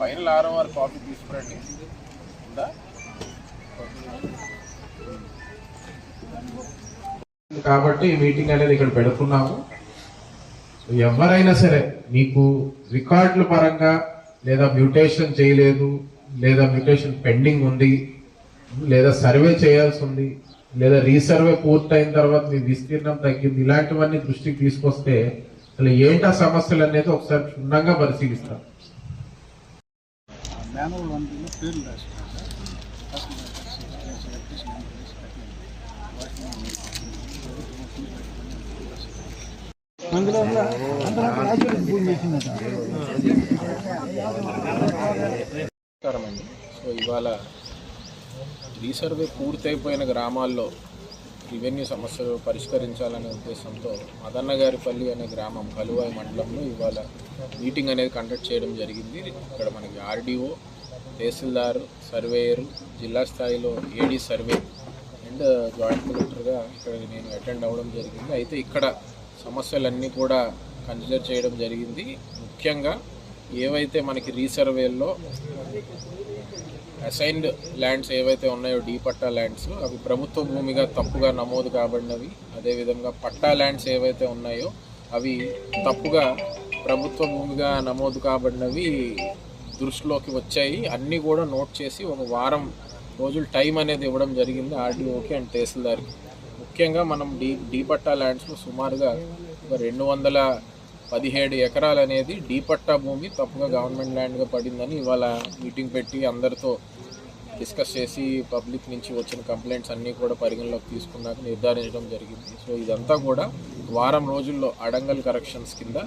Final ROR copy తీసుకురండి. ఉందా? కాబట్టి ఈ మీటింగ్ అనేది ఇక్కడ పెడుతున్నాము. ఎవరైనా సరే మీకు రికార్డుల పరంగా లేదా మ్యూటేషన్ చేయలేదు లేదా మ్యూటేషన్ పెండింగ్ ఉంది లేదా సర్వే చేయాల్సి ఉంది లేదా రీసర్వే పూర్తయిన తర్వాత మీ విస్తీర్ణం తగ్గింది ఇలాంటివన్నీ దృష్టికి తీసుకొస్తే అసలు ఏంటి ఆ సమస్యలు అనేది ఒకసారి క్షుణ్ణంగా పరిశీలిస్తాం. మాన్యువల్ వన్ బిలో పేర్లు అందులో సో ఇవాళ రీసర్వే పూర్తయిపోయిన గ్రామాల్లో రెవెన్యూ సమస్యలు పరిష్కరించాలనే ఉద్దేశంతో మదన్నగారిపల్లి అనే గ్రామం కలువాయి మండలంలో ఇవాళ మీటింగ్ అనేది కండక్ట్ చేయడం జరిగింది. ఇక్కడ మనకి ఆర్డీఓ తహసీల్దార్ సర్వేయర్ జిల్లా స్థాయిలో ఏడీ సర్వే అండ్ జాయింట్ కలెక్టర్గా ఇక్కడ నేను అటెండ్ అవ్వడం జరిగింది. అయితే ఇక్కడ సమస్యలన్నీ కూడా కన్సిడర్ చేయడం జరిగింది. ముఖ్యంగా ఏవైతే మనకి రీసర్వేల్లో అసైన్డ్ ల్యాండ్స్ ఏవైతే ఉన్నాయో డీ పట్టా ల్యాండ్స్ అవి ప్రభుత్వ భూమిగా తప్పుగా నమోదు కాబడినవి. అదేవిధంగా పట్టా ల్యాండ్స్ ఏవైతే ఉన్నాయో అవి తప్పుగా ప్రభుత్వ భూమిగా నమోదు కాబడినవి దృష్టిలోకి వచ్చాయి. అన్నీ కూడా నోట్ చేసి ఒక వారం రోజులు టైం అనేది ఇవ్వడం జరిగింది ఆర్డీఓకి అండ్ తహసీల్దార్కి. ముఖ్యంగా మనం డీ డీ పట్టా ల్యాండ్స్లో సుమారుగా ఒక రెండు వందల పదిహేడు ఎకరాలు అనేది డీపట్టా భూమి తప్పుగా గవర్నమెంట్ ల్యాండ్గా పడిందని ఇవాళ మీటింగ్ పెట్టి అందరితో డిస్కస్ చేసి పబ్లిక్ నుంచి వచ్చిన కంప్లైంట్స్ అన్నీ కూడా పరిగణలోకి తీసుకున్నాక నిర్ధారించడం జరిగింది. సో ఇదంతా కూడా వారం రోజుల్లో అడంగల్ కరెక్షన్స్ కింద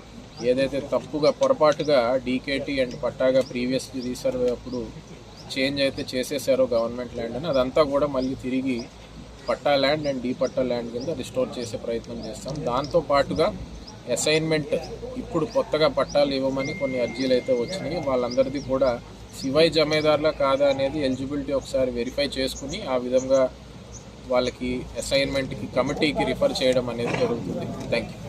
ఏదైతే తప్పుగా పొరపాటుగా డీకేటీ అండ్ పట్టాగా ప్రీవియస్ రీసర్వే అప్పుడు చేంజ్ అయితే చేసేసారో గవర్నమెంట్ ల్యాండ్ అని అదంతా కూడా మళ్ళీ తిరిగి patta land and D patta land కింద రిస్టోర్ చేసే ప్రయత్నం చేస్తాం. దాంతో పాటుగా అసైన్మెంట్ ఇప్పుడు కొత్తగా పట్టాలు ఇవ్వమని కొన్ని అర్జీలు అయితే వచ్చినాయి. వాళ్ళందరిది కూడా సివై జమేదారులా కాదా అనేది ఎలిజిబిలిటీ ఒకసారి వెరిఫై చేసుకుని ఆ విధంగా వాళ్ళకి అసైన్మెంట్కి కమిటీకి రిఫర్ చేయడం అనేది జరుగుతుంది. Thank you